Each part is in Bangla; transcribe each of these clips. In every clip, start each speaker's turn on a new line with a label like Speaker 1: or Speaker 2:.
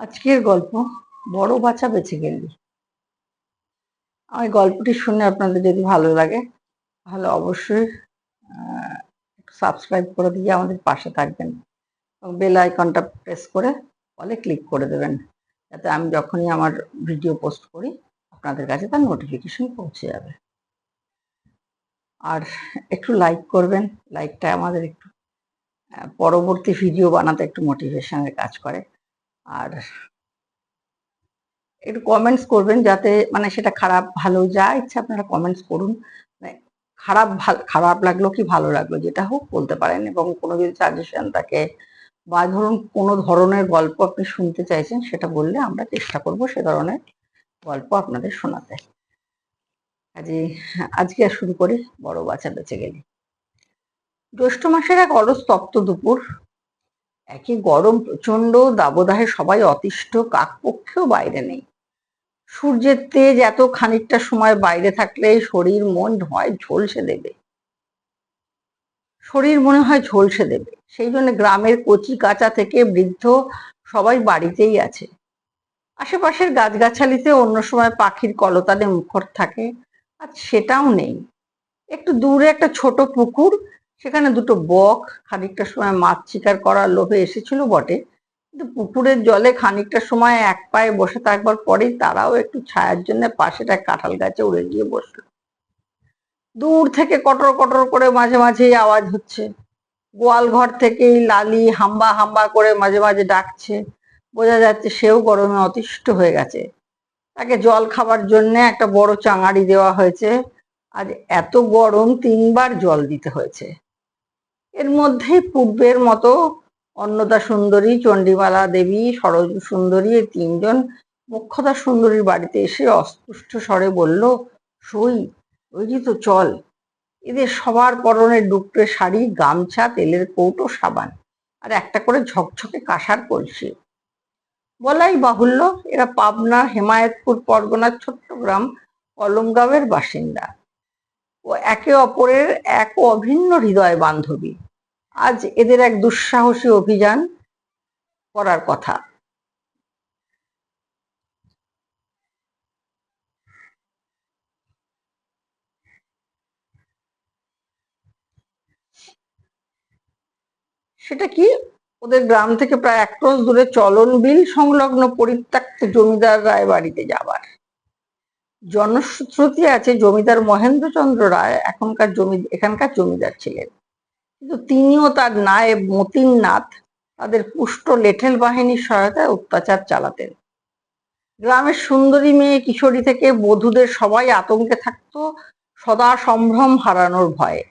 Speaker 1: আজকের গল্প বড় বাচ্চা বেঁচে গেলি। আমার গল্পটি শুনে আপনাদের যদি ভালো লাগে, তাহলে অবশ্যই সাবস্ক্রাইব করে দিয়ে আমাদের পাশে থাকবেন এবং বেল আইকনটা প্রেস করে বলে ক্লিক করে দেবেন। যাতে আমি যখনই আমার ভিডিও পোস্ট করি, আপনাদের কাছে তার নোটিফিকেশন পৌঁছে যাবে। আর একটু লাইক করবেন লাইকটা আমাদের একটু পরবর্তী ভিডিও বানাতে একটু মোটিভেশনের কাজ করে। আর একটু কমেন্টস করবেন যাতে মানে সেটা খারাপ ভালো যা ইচ্ছা আপনারা কমেন্টস করুন। মানে খারাপ খারাপ লাগল কি ভালো লাগল যেটা হোক বলতে পারেন এবং কোনো যদি সাজেশন থাকে বা ধরুন কোনো ধরনের গল্প আপনি শুনতে চাইছেন সেটা বললে আমরা চেষ্টা করব সে ধরনের গল্প আপনাদের শোনাতে। কাজে আজকে আর শুরু করি, বড় বাচ্চা বেঁচে গেলি। জ্যৈষ্ঠ মাসের এক অলস তপ্ত দুপুর। একে গরম প্রচণ্ড দাবদাহে সবাই অতিষ্ঠ, কাকপক্ষেও বাইরে নেই। সূর্যের তেজ এত খানিকটা সময় বাইরে থাকলে শরীর, মন হয় ঝলসে দেবে। শরীর মনে হয় ঝলসে দেবে। সেই জন্য গ্রামের কচি কাঁচা থেকে বৃদ্ধ সবাই বাড়িতেই আছে। আশেপাশের গাছগাছালিতে অন্য সময় পাখির কলতানে মুখর থাকে। আর সেটাও নেই। একটু দূরে একটা ছোট পুকুর সেখানে দুটো বক খানিকটা সময় মাছ শিকার করার লোভে এসেছিল বটে। কিন্তু পুকুরের জলে খানিকটা সময় এক পায়ে বসে থাকবার পরেই তারাও একটু ছায়ার জন্য এক কাঁঠাল গাছে উড়ে গিয়ে বসল। দূর থেকে কটর কটর করে মাঝে মাঝেই আওয়াজ হচ্ছে। গোয়াল ঘর থেকেই লালি হাম্বা হাম্বা করে মাঝে মাঝে ডাকছে। বোঝা যাচ্ছে সেও গরমে অতিষ্ঠ হয়ে গেছে। তাকে জল খাবার জন্য একটা বড় চাঙাড়ি দেওয়া হয়েছে। আজ এত গরম তিনবার জল দিতে হয়েছে। এর মধ্যেই পূর্বের মতো অন্নদা সুন্দরী, চণ্ডীমালা দেবী, সরজ সুন্দরী এই তিনজন মুখ্যদা সুন্দরীর বাড়িতে এসে অস্পুষ্ট স্বরে বলল, সই ওই তো চল। এদের সবার পরনে ডুকরে শাড়ি, গামছা, তেলের কৌটো, সাবান আর একটা করে ঝকঝকে কাঁসার কলসি। বলাই বাহুল্য, এরা পাবনা, হেমায়েতপুর, পরগনার ছোট্ট গ্রাম কলমগাঁওয়ের বাসিন্দা। ও একে অপরের এক অভিন্ন হৃদয় বান্ধবী। আজ এদের এক দুঃসাহসী অভিযান করার কথা। সেটা কি? ওদের গ্রাম থেকে প্রায় এক ক্রোশ দূরে চলন বিল সংলগ্ন পরিত্যক্ত জমিদার রায় বাড়িতে যাবার। জনশ্রুতি আছে জমিদার মহেন্দ্রচন্দ্র রায় এখনকার জমি এখানকার জমিদার ছিলেন। কিন্তু তিনিও তার নায়েব মতিন নাথ তাদের পুষ্ট লেঠেল বাহিনীর সহায়তায় অত্যাচার চালাতেন। গ্রামের সুন্দরী মেয়ে কিশোরী থেকে বধূদের সবাই আতঙ্কে থাকত, সদা সম্ভ্রম হারানোর ভয়ে।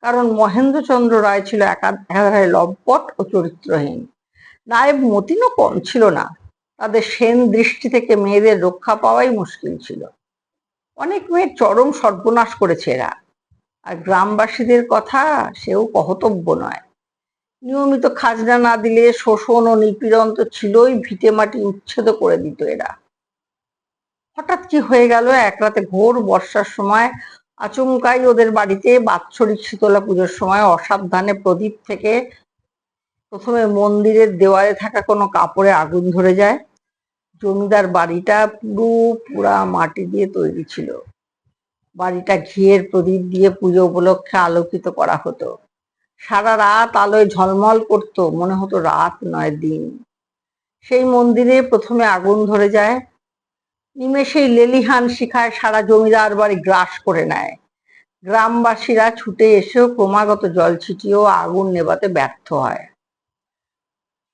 Speaker 1: কারণ মহেন্দ্রচন্দ্র রায় ছিল একা- একাধারে লম্পট ও চরিত্রহীন। নায়েব মতিনও কম ছিল না। তাদের সেন দৃষ্টি থেকে মেয়েদের রক্ষা পাওয়াই মুশকিল ছিল। অনেক মেয়ের চরম সর্বনাশ করেছে এরা। আর গ্রামবাসীদের কথা সেও কহতব্য নয়। নিয়মিত খাজনা না দিলে শোষণ ও নিপীড়ন তো ছিলই, ভিটে মাটি উচ্ছেদ করে দিত এরা। হঠাৎ কি হয়ে গেল? এক রাতে ঘোর বর্ষার সময় আচমকাই ওদের বাড়িতে বাৎসরিক শীতলা পুজোর সময় অসাবধানে প্রদীপ থেকে প্রথমে মন্দিরের দেওয়ালে থাকা কোনো কাপড়ে আগুন ধরে যায়। জমিদার বাড়িটা পুরো, পুরা মাটি দিয়ে তৈরি ছিল। বাড়িটা ঘিয়ের প্রদীপ দিয়ে পুজো উপলক্ষে আলোকিত করা হতো। সারা রাত আলোয় ঝলমল করতো, মনে হতো রাত নয় দিন। সেই মন্দিরে প্রথমে আগুন ধরে যায় নিমেষেই লেলিহান শিখায় সারা জমিদার বাড়ি গ্রাস করে নেয়। গ্রামবাসীরা ছুটে এসেও ক্রমাগত জল ছিটিয়েও আগুন নেভাতে ব্যর্থ হয়।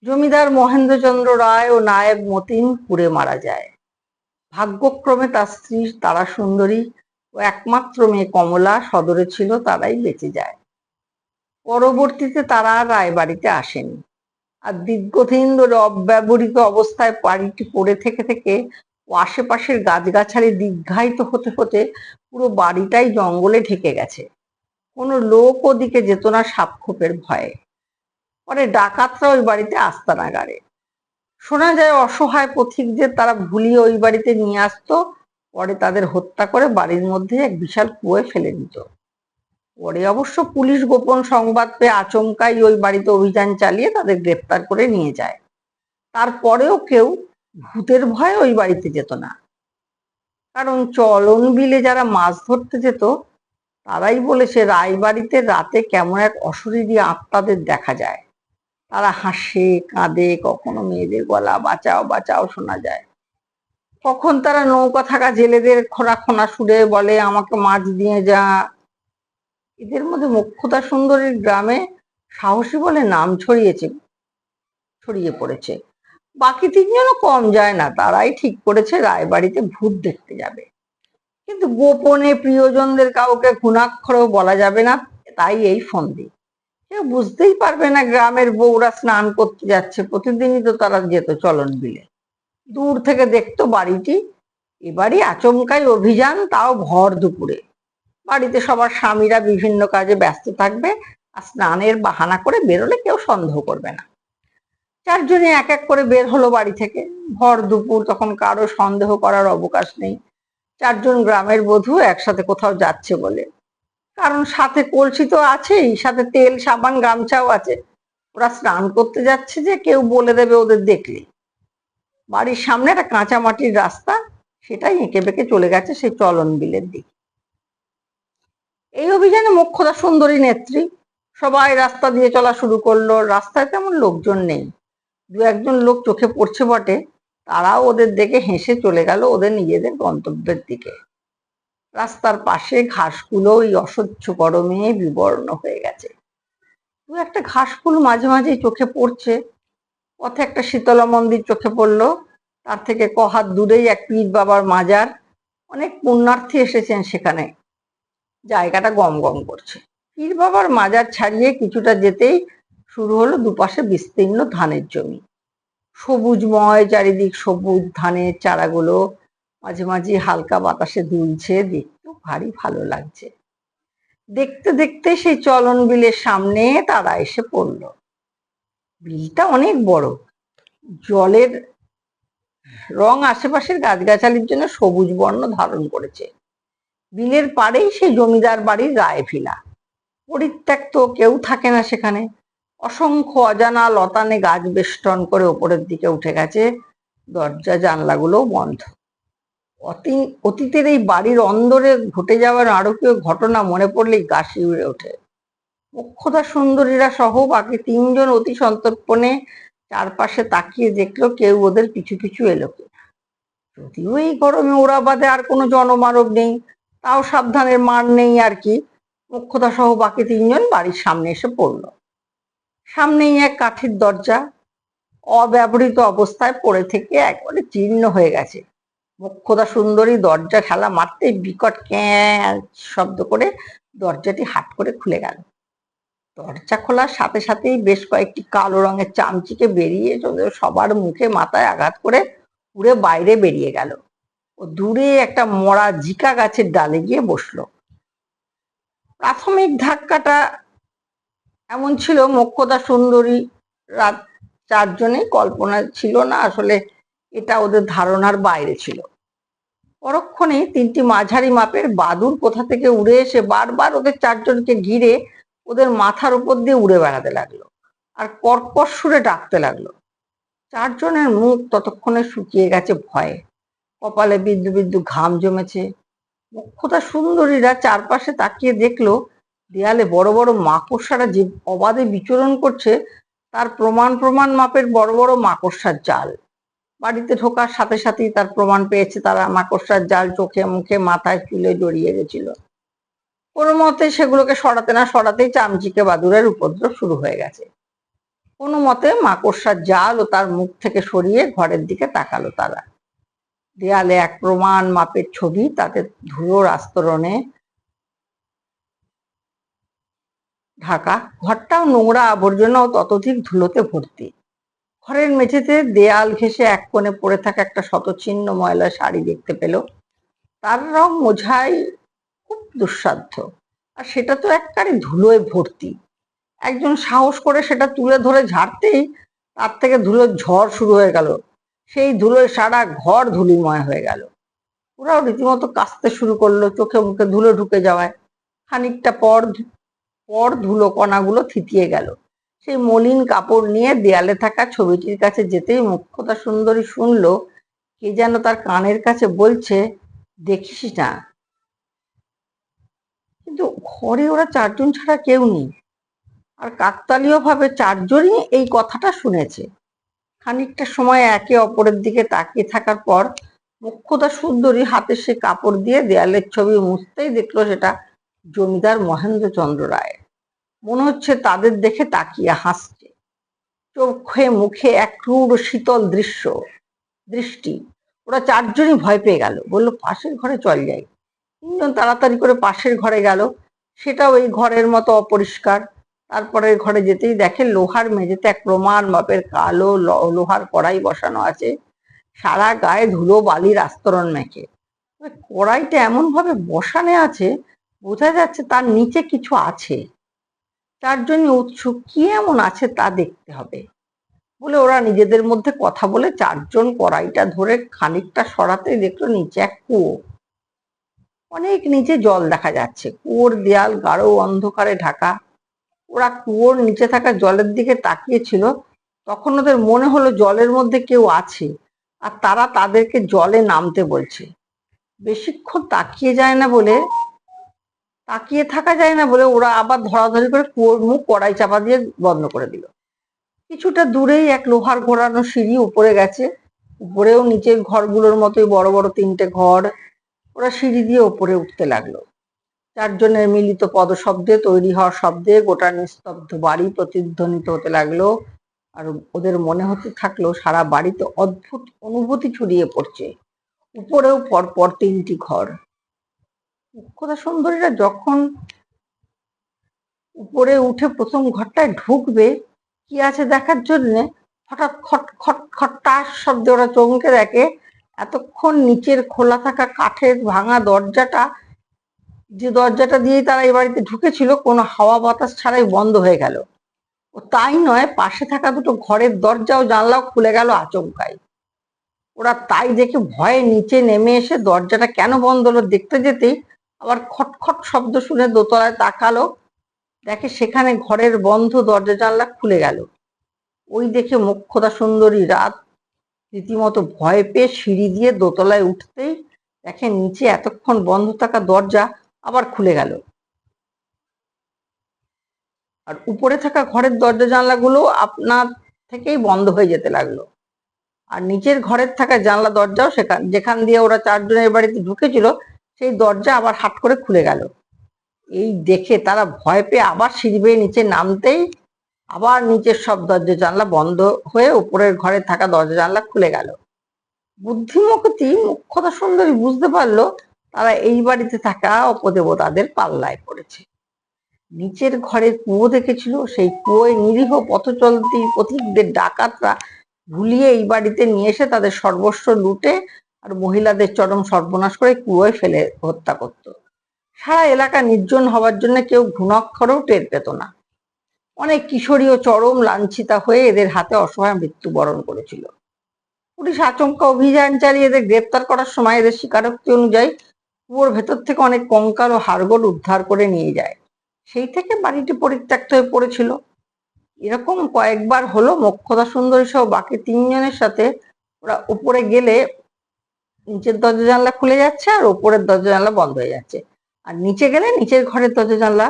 Speaker 1: জমিদার মহেন্দ্রচন্দ্র রায় ও নায়েব মতিন পুড়ে মারা যায়। ভাগ্যক্রমে তার স্ত্রী তারা সুন্দরী ও একমাত্র মেয়ে কমলা সদরে ছিল, তারাই বেঁচে যায়। পরবর্তীতে তারা আর রায়বাড়িতে আসেনি। আর দীর্ঘদিন ধরে অব্যবহৃত অবস্থায় বাড়িটি পড়ে থেকে থেকে ও আশেপাশের গাছগাছালি দীর্ঘায়িত হতে হতে পুরো বাড়িটাই জঙ্গলে ঢেকে গেছে। কোনো লোক ওদিকে যেত না সাপখোপের ভয়ে। পরে ডাকাতরা ওই বাড়িতে আস্তানা গাড়ে। শোনা যায় অসহায় পথিকদের তারা ভুলিয়ে ওই বাড়িতে নিয়ে আসতো। পরে তাদের হত্যা করে বাড়ির মধ্যে এক বিশাল কুয়োয় ফেলে দিত। পরে অবশ্য পুলিশ গোপন সংবাদ পেয়ে আচমকাই ওই বাড়িতে অভিযান চালিয়ে তাদের গ্রেপ্তার করে নিয়ে যায়। তারপরেও কেউ ভূতের ভয়ে ওই বাড়িতে যেত না। কারণ চলন বিলে যারা মাছ ধরতে যেত, তারাই বলেছে রায়বাড়িতে রাতে কেমন এক অশরীরী আত্মাদের দেখা যায়। তারা হাসে, কাঁদে, কখনো মেয়েদের গলা বাঁচাও বাঁচাও শোনা যায়। কখন তারা নৌকা থাকা জেলেদের খোনা খোনা সুরে বলে, আমাকে মাছ দিয়ে যা। এদের মধ্যে মুখ্যতা সুন্দরীর গ্রামে সাহসী বলে নাম ছড়িয়েছে, ছড়িয়ে পড়েছে। বাকি তিনজনও কম যায় না, তারাই ঠিক করেছে রায়বাড়িতে ভূত দেখতে যাবে। কিন্তু গোপনে প্রিয়জনদের কাউকে ঘুণাক্ষরেও বলা যাবে না, তাই এই ফন্দি। কেউ বুঝতেই পারবে না গ্রামের বউরা স্নান করতে যাচ্ছে, প্রতিদিনই তো তারা যেত চলন বিলে। দূর থেকে দেখতো বাড়িটি। এবারই আচমকাই অভিযান, তাও ভর দুপুরে। বাড়িতে সবার স্বামীরা বিভিন্ন কাজে ব্যস্ত থাকবে, আর স্নানের বাহানা করে বেরোলে কেউ সন্দেহ করবে না। চারজনে এক এক করে বের হলো বাড়ি থেকে। ভর দুপুর, তখন কারও সন্দেহ করার অবকাশ নেই। চারজন গ্রামের বধূ একসাথে কোথাও যাচ্ছে বলে। কারণ সাথে কলসি তো আছেই, সাথে তেল, সাবান, গামছাও আছে। ওরা স্নান করতে যাচ্ছে যে, কেউ বলে দেবে ওদের দেখলে। বাড়ির সামনে একটা কাঁচা মাটির রাস্তা, সেটাই এঁকে বেঁকে চলে গেছে সেই চলন বিলের দিকে। এই অভিযানে মোক্ষদা সুন্দরী নেত্রী, সবাই রাস্তা দিয়ে চলা শুরু করল। রাস্তায় তেমন লোকজন নেই। দু একজন লোক চোখে পড়ছে বটে। তারাও ওদের দেখে হেসে চলে গেল ওদের নিজেদের গন্তব্যের দিকে। রাস্তার পাশে ঘাসগুলো ওই অসহ্য গরমে বিবর্ণ হয়ে গেছে। দু একটা ঘাস ফুল মাঝে মাঝেই চোখে পড়ছে। পথে একটা শীতলা মন্দির চোখে পড়ল। তার থেকে কহাত দূরেই এক পীর বাবার মাজার। অনেক পুণ্যার্থী এসেছেন সেখানে। জায়গাটা গম গম করছে। পীর বাবার মাজার ছাড়িয়ে কিছুটা যেতেই শুরু হলো দুপাশে বিস্তীর্ণ ধানের জমি। সবুজময় চারিদিক সবুজ ধানের চারাগুলো। মাঝে মাঝে হালকা বাতাসে দুলছে। দেখতে ভারী ভালো লাগছে। দেখতে দেখতে সেই চলন বিলের সামনে তারা এসে পড়ল। বিলটা অনেক বড়। জলের রং আশেপাশের গাছগাছালির জন্য সবুজ বর্ণ ধারণ করেছে। বিলের পাড়েই সেই জমিদার বাড়ির রায় ভিলা পরিত্যক্ত কেউ থাকে না সেখানে। অসংখ্য অজানা লতানে গাছ বেষ্টন করে ওপরের দিকে উঠে গেছে। দরজা, জানলাগুলোও বন্ধ। অতি, অতীতের এই বাড়ির অন্দরে ঘটে যাওয়ার নারকীয় ঘটনা মনে পড়লেই গা শিউরে ওঠে। মুখ্যতা সুন্দরীরা সহ বাকি তিনজন অতি সন্তর্পণে চারপাশে তাকিয়ে দেখল কেউ ওদের পিছু পিছু এলো যদিও এই গরমে ওরা বাদে আর কোনো জনমানব নেই, তাও সাবধানের মান নেই আর কি। মুখ্যতা সহ বাকি তিনজন বাড়ির সামনে এসে পড়ল। সামনেই এক কাঠের দরজা, অব্যবহৃত অবস্থায় পড়ে থেকে একবারে জীর্ণ হয়ে গেছে। মুখ্যদা সুন্দরী দরজা ঠেলা মারতেই বিকট ক্যাঁ শব্দ করে দরজাটি হাট করে খুলে গেল। দরজা খোলার সাথে সাথেই বেশ কয়েকটি কালো রঙের চামচিকে বেরিয়ে সবার মুখে মাথায় আঘাত করে উড়ে বাইরে বেরিয়ে গেল। ও দূরে একটা মরা জিকা গাছের ডালে গিয়ে বসল। প্রাথমিক ধাক্কাটা এমন ছিল, মোক্ষদা সুন্দরী, রাত চারজনে কল্পনা ছিল না আসলে এটা ওদের ধারণার বাইরে ছিল। পরক্ষণে তিনটি মাঝারি মাপের বাদুর কোথা থেকে উড়ে এসে বারবার ওদের চারজনকে ঘিরে ওদের মাথার উপর দিয়ে উড়ে বেড়াতে লাগল। আর কর্কশ সুরে ডাকতে লাগল। চারজনের মুখ ততক্ষণে শুকিয়ে গেছে ভয়ে। কপালে বিদ্যু বিদ্যু ঘাম জমেছে। মুখ্যতা সুন্দরীরা চারপাশে তাকিয়ে দেখল, দেয়ালে বড় বড় মাকড়সারা যে অবাধে বিচরণ করছে, তার প্রমাণ প্রমাণ মাপের বড় বড় মাকড়সার জাল। বাড়িতে ঢোকার সাথে সাথেই তার প্রমাণ পেয়েছে তারা মাকড়সার জাল চোখে, মুখে, মাথায়, চুলে জড়িয়ে গেছিল। কোনো মতে সেগুলোকে সরাতে না সরাতেই চামচিকে বাদুরের উপদ্রব শুরু হয়ে গেছে। কোনো মতে মাকড়সার জাল ও তার মুখ থেকে সরিয়ে ঘরের দিকে তাকালো তারা। দেয়ালে এক প্রমাণ মাপের ছবি, তাতে ধুলোর আস্তরণে ঢাকা। ঘরটাও নোংরা আবর্জনা ও ততোধিক ধুলোতে ভর্তি। ঘরের মেঝেতে দেয়াল ঘেঁষে এক কোণে পড়ে থাকা একটা শতচ্ছিন্ন ময়লা শাড়ি দেখতে পেল। তার রং মোঝাই দুঃসাধ্য। আর সেটা তো একবারে ধুলোয় ভর্তি। একজন সাহস করে সেটা তুলে ধরে ঝাড়তেই তার থেকে ধুলোর ঝড় শুরু হয়ে গেল। সেই ধুলোয় সারা ঘর ধুলিময় হয়ে গেল। ওরাও রীতিমতো কাঁচতে শুরু করল চোখে মুখে ধুলো ঢুকে যাওয়ায়। খানিকটা পর পর ধুলো কণাগুলো থিতিয়ে গেল। সেই মলিন কাপড় নিয়ে দেয়ালে থাকা ছবিটির কাছে যেতেই মুখ্যতা সুন্দরী শুনলো, কে যেন তার কানের কাছে বলছে, দেখিস না। কিন্তু ঘরে ওরা চারজন ছাড়া কেউ নেই। আর কাকতালীয় ভাবে চারজনই এই কথাটা শুনেছে। খানিকটা সময় একে অপরের দিকে তাকিয়ে থাকার পর মুখ্যতা সুন্দরী হাতে সে কাপড় দিয়ে দেয়ালের ছবি মুছতেই দেখল সেটা জমিদার মহেন্দ্রচন্দ্র রায় মনে হচ্ছে তাদের দেখে তাকিয়ে হাসছে। চোখে মুখে এক ক্রূর শীতল দৃশ্য, দৃষ্টি। ওরা চারজনই ভয় পেয়ে গেল। বলল, পাশের ঘরে চল তিনজন তাড়াতাড়ি করে পাশের ঘরে গেল। সেটাও এই ঘরের মতো অপরিষ্কার। তারপরে ঘরে যেতেই দেখে লোহার মেঝেতে এক প্রমাণ মাপের কালো লোহার কড়াই বসানো আছে। সারা গায়ে ধুলো বালির আস্তরণ মেখে। কড়াইটা এমন ভাবে বসানো আছে, বোঝা যাচ্ছে তার নিচে কিছু আছে। চারজনই উৎসুক, কি এমন আছে তা দেখতে হবে। বলে ওরা নিজেদের মধ্যে কথা বলে চারজন কড়াইটা ধরে খানিকটা সরাতেই দেখল নিচে এক কুয়ো। অনেক নিচে জল দেখা যাচ্ছে। কুয়োর দেয়াল গাঢ় অন্ধকারে ঢাকা। ওরা কুয়োর নিচে থাকা জলের দিকে তাকিয়েছিল। তখন ওদের মনে হলো জলের মধ্যে কেউ আছে আর তারা তাদেরকে জলে নামতে বলছে। বেশিক্ষণ তাকিয়ে যায় না বলে, তাকিয়ে থাকা যায় না বলে ওরা আবার ধরাধরি করে কুয়োর মুখ কড়াই চাপা দিয়ে বন্ধ করে দিল। কিছুটা দূরেই এক লোহার ঘোরানো সিঁড়ি উপরে গেছে। উপরেও নিচের ঘরগুলোর মতোই বড় বড় তিনটে ঘর। ওরা সিঁড়ি দিয়ে উপরে উঠতে লাগল। চারজনের মিলিত পদশব্দে তৈরি হওয়ার শব্দে গোটা নিস্তব্ধ বাড়ি প্রতিধ্বনিত হতে লাগল। আর ওদের মনে হতে থাকল, সারা বাড়িতে অদ্ভুত অনুভূতি ছড়িয়ে পড়ছে। উপরেও পরপর তিনটি ঘর। মুখ্যতা সুন্দরীরা যখন উপরে উঠে প্রথম ঘরটায় ঢুকবে, কি আছে দেখার জন্যে? হঠাৎ খট খট খট শব্দে ওরা চমকে দেখে এতক্ষণ নিচের খোলা থাকা কাঠের ভাঙা দরজাটা, যে দরজাটা দিয়েই তারা এই বাড়িতে ঢুকেছিল, কোনো হাওয়া বাতাস ছাড়াই বন্ধ হয়ে গেল। ও তাই নয়, পাশে থাকা দুটো ঘরের দরজাও জানলাও খুলে গেল আচমকাই। ওরা তাই দেখে ভয়ে নিচে নেমে এসে দরজাটা কেন বন্ধ হলো দেখতে যেতেই আবার খটখট শব্দ শুনে দোতলায় তাকালো। দেখে সেখানে ঘরের বন্ধ দরজা জানলা খুলে গেল। ওই দেখে মোক্ষদা সুন্দরী রাত রীতিমতো ভয় পেয়ে সিঁড়ি দিয়ে দোতলায় উঠতেই দেখে নিচে এতক্ষণ বন্ধ থাকা দরজা আবার খুলে গেল। আর উপরে থাকা ঘরের দরজা জানলাগুলো আপনার থেকেই বন্ধ হয়ে যেতে লাগল। আর নিচের ঘরের থাকা জানলা দরজাও সেখান যেখান দিয়ে ওরা চারজনের বাড়িতে ঢুকেছিল, সেই দরজা আবার হাট করে খুলে গেল। এই দেখে তারা ভয় পেয়ে আবার সিঁড়ি বেয়ে নিচে নামতেই আবার নিচের সব দরজা জানলা বন্ধ হয়ে উপরের ঘরে থাকা দরজা জানলা খুলে গেল। বুদ্ধিমতী মুখ্যতা সুন্দরী বুঝতে পারল তারা এই বাড়িতে থাকা অপদেবতাদের পাল্লায় পড়েছে। নিচের ঘরের কুয়ো দেখেছিল, সেই কুয়োয় নিরীহ পথচলতি পথিকদের ডাকাতরা ভুলিয়ে এই বাড়িতে নিয়ে এসে তাদের সর্বস্ব লুটে আর মহিলাদের চরম সর্বনাশ করে কুয়োয় ফেলে হত্যা করত। সারা এলাকা নির্জন হওয়ার জন্য কেউ ঘুণাক্ষরেও টের পেত না। অনেক কিশোরীও চরম লাঞ্ছিতা হয়ে এদের হাতে অসহায় মৃত্যুবরণ করেছিল। পুলিশ আচমকা অভিযান চালিয়ে এদের গ্রেপ্তার করার সময় এদের স্বীকারোক্তি অনুযায়ী কুয়োর ভেতর থেকে অনেক কঙ্কাল ও হাড়গোড় উদ্ধার করে নিয়ে যায়। সেই থেকে বাড়িটি পরিত্যক্ত হয়ে পড়েছিল। এরকম কয়েকবার হলো মোক্ষদা সুন্দরী সহ বাকি তিনজনের সাথে ওরা উপরে গেলে নিচের দরজা জানলা খুলে যাচ্ছে আর উপরের দরজা জানলা বন্ধ হয়ে যাচ্ছে। আর নিচে গেলে নিচের ঘরের দরজা জানলা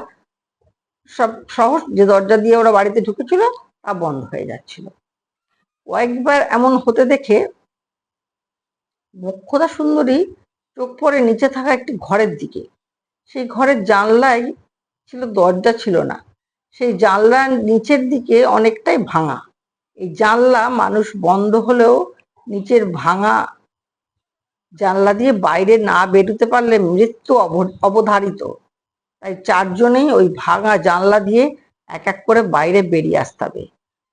Speaker 1: সব সহজ যে দরজা দিয়ে ওরা বাড়িতে ঢুকেছিল তা বন্ধ হয়ে যাচ্ছিল। কয়েকবার এমন হতে দেখে মোক্ষদা সুন্দরী চোখ পড়ে নিচে থাকা একটি ঘরের দিকে। সেই ঘরের জানলায় ছিল, দরজা ছিল না। সেই জানলার নিচের দিকে অনেকটাই ভাঙা। এই জানলা মানুষ বন্ধ হলেও নিচের ভাঙা জানলা দিয়ে বাইরে না বেরোতে পারলে মৃত্যু অব- অবধারিত। তাই চারজনেই ওই ভাঙা জানলা দিয়ে এক এক করে বাইরে বেরিয়ে আসতে হবে।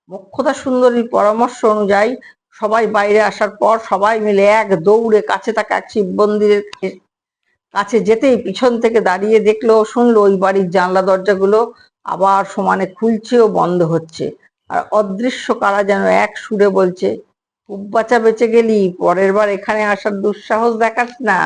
Speaker 1: মোক্ষদা সুন্দরীর পরামর্শ অনুযায়ী সবাই বাইরে আসার পর সবাই মিলে এক দৌড়ে কাছে থাকা এক শিব মন্দিরের কাছে যেতেই পিছন থেকে দাঁড়িয়ে দেখল, শুনলো ওই বাড়ির জানলা দরজাগুলো আবার সমানে খুলছে ও বন্ধ হচ্ছে। আর অদৃশ্য কারা যেন এক সুরে বলছে, খুব বাঁচা বেঁচে গেলি, পরের বার এখানে আসার দুঃসাহস দেখাস না।